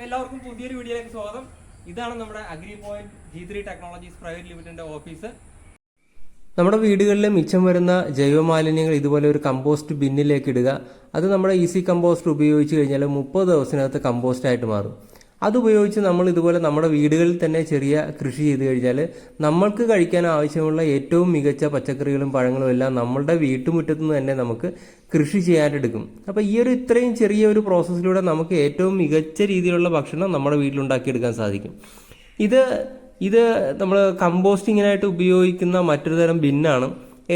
അപ്പൊ എല്ലാവർക്കും പുതിയൊരു വീഡിയോയിലേക്ക് സ്വാഗതം. ഇതാണ് നമ്മുടെ agri point G three technologies private ലിമിറ്റഡിന്റെ ഓഫീസ്. നമ്മുടെ വീടുകളിൽ മിച്ചം വരുന്ന ജൈവമാലിന്യങ്ങൾ ഇതുപോലെ ഒരു കമ്പോസ്റ്റ് ബിന്നിലേക്ക് ഇടുക. അത് നമ്മുടെ ഈസി കമ്പോസ്റ്റ് ഉപയോഗിച്ച് കഴിഞ്ഞാൽ മുപ്പത് ദിവസത്തിനകത്ത് കമ്പോസ്റ്റ് ആയിട്ട് മാറും. അത് ഉപയോഗിച്ച് നമ്മൾ ഇതുപോലെ നമ്മുടെ വീടുകളിൽ തന്നെ ചെറിയ കൃഷി ചെയ്ത് കഴിഞ്ഞാൽ നമ്മൾക്ക് കഴിക്കാൻ ആവശ്യമുള്ള ഏറ്റവും മികച്ച പച്ചക്കറികളും പഴങ്ങളും എല്ലാം നമ്മളുടെ വീട്ടുമുറ്റത്തു നിന്ന് തന്നെ നമുക്ക് കൃഷി ചെയ്യാനെടുക്കും അപ്പോൾ ഈ ഒരു ഇത്രയും ചെറിയ ഒരു പ്രോസസ്സിലൂടെ നമുക്ക് ഏറ്റവും മികച്ച രീതിയിലുള്ള ഭക്ഷണം നമ്മുടെ വീട്ടിലുണ്ടാക്കിയെടുക്കാൻ സാധിക്കും. ഇത് ഇത് നമ്മൾ കമ്പോസ്റ്റിങ്ങിനായിട്ട് ഉപയോഗിക്കുന്ന മറ്റൊരു തരം ബിന്നാണ്.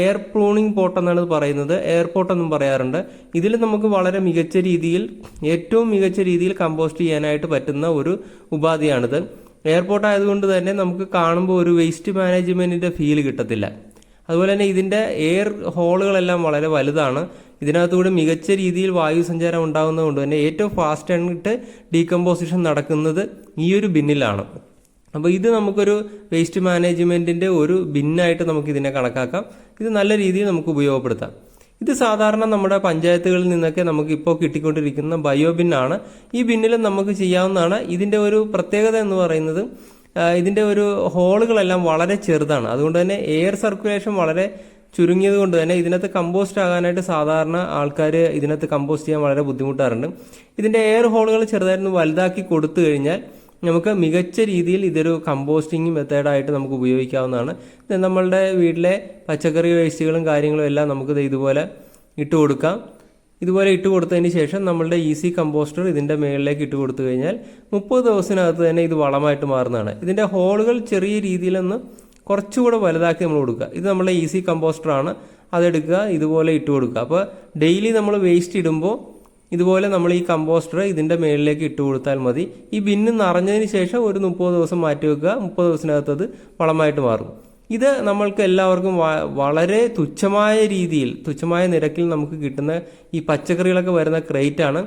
എയർ പ്രൂണിംഗ് പോട്ട് എന്നാണ് പറയുന്നത്. എയർപോർട്ട് എന്നും പറയാറുണ്ട്. ഇതിൽ നമുക്ക് വളരെ മികച്ച രീതിയിൽ ഏറ്റവും മികച്ച രീതിയിൽ കമ്പോസ്റ്റ് ചെയ്യാനായിട്ട് പറ്റുന്ന ഒരു ഉപാധിയാണിത്. എയർപോർട്ട് ആയതുകൊണ്ട് തന്നെ നമുക്ക് കാണുമ്പോൾ ഒരു വേസ്റ്റ് മാനേജ്മെന്റിന്റെ ഫീൽ കിട്ടത്തില്ല. അതുപോലെ തന്നെ ഇതിന്റെ എയർ ഹോളുകളെല്ലാം വളരെ വലുതാണ്. ഇതിനകത്തുകൂടി മികച്ച രീതിയിൽ വായു സഞ്ചാരം ഉണ്ടാകുന്നതുകൊണ്ട് തന്നെ ഏറ്റവും ഫാസ്റ്റ് ആയിട്ട് ഡീകമ്പോസിഷൻ നടക്കുന്നത് ഈ ഒരു ബിന്നിലാണ്. അപ്പോൾ ഇത് നമുക്കൊരു വേസ്റ്റ് മാനേജ്മെന്റിന്റെ ഒരു ഭിന്നായിട്ട് നമുക്ക് ഇതിനെ കണക്കാക്കാം. ഇത് നല്ല രീതിയിൽ നമുക്ക് ഉപയോഗപ്പെടുത്താം. ഇത് സാധാരണ നമ്മുടെ പഞ്ചായത്തുകളിൽ നിന്നൊക്കെ നമുക്ക് ഇപ്പോൾ കിട്ടിക്കൊണ്ടിരിക്കുന്ന ബയോ ബിന്നാണ് ഈ ബിന്നിലും നമുക്ക് ചെയ്യാവുന്നതാണ് ഇതിന്റെ ഒരു പ്രത്യേകത എന്ന് പറയുന്നത് ഇതിന്റെ ഒരു ഹോളുകളെല്ലാം വളരെ ചെറുതാണ്. അതുകൊണ്ട് തന്നെ എയർ സർക്കുലേഷൻ വളരെ ചുരുങ്ങിയത് കൊണ്ട് തന്നെ ഇതിനകത്ത് കമ്പോസ്റ്റ് ആകാനായിട്ട് സാധാരണ ആൾക്കാർ ഇതിനകത്ത് കമ്പോസ്റ്റ് ചെയ്യാൻ വളരെ ബുദ്ധിമുട്ടാറുണ്ട്. ഇതിന്റെ എയർ ഹോളുകൾ ചെറുതായിരുന്നു വലുതാക്കി കൊടുത്തു കഴിഞ്ഞാൽ നമുക്ക് മികച്ച രീതിയിൽ ഇതൊരു കമ്പോസ്റ്റിംഗ് മെത്തേഡായിട്ട് നമുക്ക് ഉപയോഗിക്കാവുന്നതാണ്. നമ്മളുടെ വീട്ടിലെ പച്ചക്കറി വേസ്റ്റുകളും കാര്യങ്ങളും എല്ലാം നമുക്ക് ഇതുപോലെ ഇട്ട് കൊടുക്കാം. ഇതുപോലെ ഇട്ട് കൊടുത്തതിന് ശേഷം നമ്മളുടെ ഈസി കമ്പോസ്റ്റർ ഇതിന്റെ മുകളിലേക്ക് ഇട്ട് കൊടുത്തു കഴിഞ്ഞാൽ മുപ്പത് ദിവസത്തിനകത്ത് തന്നെ ഇത് വളമായിട്ട് മാറുന്നതാണ്. ഇതിന്റെ ഹോളുകൾ ചെറിയ രീതിയിലൊന്ന് കുറച്ചുകൂടെ വലുതാക്കി നമ്മൾ കൊടുക്കുക. ഇത് നമ്മളെ ഈസി കമ്പോസ്റ്ററാണ് അതെടുക്കുക ഇതുപോലെ ഇട്ട് കൊടുക്കുക. അപ്പോൾ ഡെയിലി നമ്മൾ വേസ്റ്റ് ഇടുമ്പോൾ ഇതുപോലെ നമ്മൾ ഈ കമ്പോസ്റ്റർ ഇതിന്റെ മേളിലേക്ക് ഇട്ട് കൊടുത്താൽ മതി. ഈ ബിന്ന് നിറഞ്ഞതിന് ശേഷം ഒരു മുപ്പത് ദിവസം മാറ്റി വെക്കുക. മുപ്പത് ദിവസത്തിനകത്ത് അത് വളമായിട്ട് മാറും. ഇത് നമ്മൾക്ക് എല്ലാവർക്കും വളരെ തുച്ഛമായ രീതിയിൽ തുച്ഛമായ നിരക്കിൽ നമുക്ക് കിട്ടുന്ന ഈ പച്ചക്കറികളൊക്കെ വരുന്ന ക്രേറ്റ് ആണ്.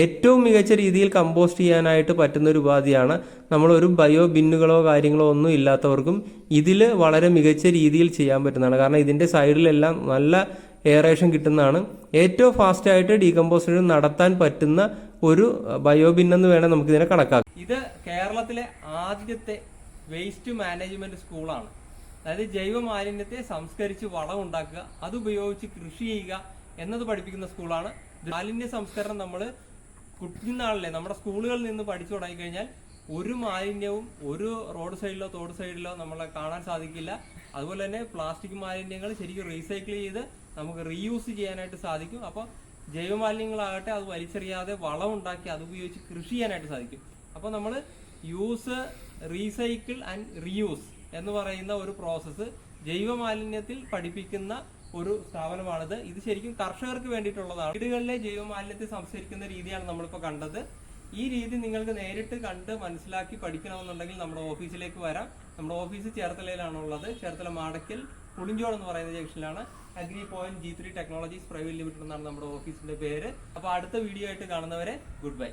ഏറ്റവും മികച്ച രീതിയിൽ കമ്പോസ്റ്റ് ചെയ്യാനായിട്ട് പറ്റുന്ന ഒരു ഉപാധിയാണ് നമ്മൾ ഒരു ബയോ ബിന്നുകളോ കാര്യങ്ങളോ ഒന്നും ഇല്ലാത്തവർക്കും ഇതിൽ വളരെ മികച്ച രീതിയിൽ ചെയ്യാൻ പറ്റുന്നതാണ്. കാരണം ഇതിന്റെ സൈഡിലെല്ലാം നല്ല എയറേഷൻ കിട്ടുന്നതാണ്. ഏറ്റവും ഫാസ്റ്റായിട്ട് ഡീകമ്പോസിഷൻ നടത്താൻ പറ്റുന്ന ഒരു ബയോബിൻ എന്ന് വേണം നമുക്കിതിനെ കണക്കാക്കാം. ഇത് കേരളത്തിലെ ആദ്യത്തെ വേസ്റ്റ് മാനേജ്മെന്റ് സ്കൂളാണ് അതായത് ജൈവ മാലിന്യത്തെ സംസ്കരിച്ച് വളം ഉണ്ടാക്കുക അത് ഉപയോഗിച്ച് കൃഷി ചെയ്യുക എന്നത് പഠിപ്പിക്കുന്ന സ്കൂളാണ് മാലിന്യ സംസ്കരണം നമ്മൾ കുട്ടിനാളിലെ നമ്മുടെ സ്കൂളുകളിൽ നിന്ന് പഠിച്ചു തുടങ്ങിക്കഴിഞ്ഞാൽ ഒരു മാലിന്യവും ഒരു റോഡ് സൈഡിലോ തോട് സൈഡിലോ നമ്മളെ കാണാൻ സാധിക്കില്ല. അതുപോലെ തന്നെ പ്ലാസ്റ്റിക് മാലിന്യങ്ങൾ ശരിക്കും റീസൈക്കിൾ ചെയ്ത് നമുക്ക് റീയൂസ് ചെയ്യാനായിട്ട് സാധിക്കും. അപ്പോൾ ജൈവമാലിന്യങ്ങളാകട്ടെ അത് വലിച്ചെറിയാതെ വളം ഉണ്ടാക്കി അത് ഉപയോഗിച്ച് കൃഷി ചെയ്യാനായിട്ട് സാധിക്കും. അപ്പോൾ നമ്മൾ യൂസ് റീസൈക്കിൾ ആൻഡ് റീയൂസ് എന്ന് പറയുന്ന ഒരു പ്രോസസ്സ് ജൈവമാലിന്യത്തിൽ പഠിപ്പിക്കുന്ന ഒരു സ്ഥാപനമാണിത്. ഇത് ശരിക്കും കർഷകർക്ക് വേണ്ടിയിട്ടുള്ളതാണ്. വീടുകളിലെ ജൈവമാലിന്യത്തെ സംസ്കരിക്കുന്ന രീതിയാണ് നമ്മളിപ്പോൾ കണ്ടത്. ഈ രീതി നിങ്ങൾക്ക് നേരിട്ട് കണ്ട് മനസ്സിലാക്കി പഠിക്കണമെന്നുണ്ടെങ്കിൽ നമ്മുടെ ഓഫീസിലേക്ക് വരാം. നമ്മുടെ ഓഫീസ് ചേർത്തലയിലാണ് ഉള്ളത് ചേർത്തല മാടക്കൽ പുളിഞ്ചോൾ എന്ന് പറയുന്ന ജംഗ്ഷനിലാണ്. Agri point G three technologies private limited എന്നാണ് നമ്മുടെ ഓഫീസിന്റെ പേര്. അപ്പോൾ അടുത്ത വീഡിയോ ആയിട്ട് കാണുന്നവരെ ഗുഡ് ബൈ.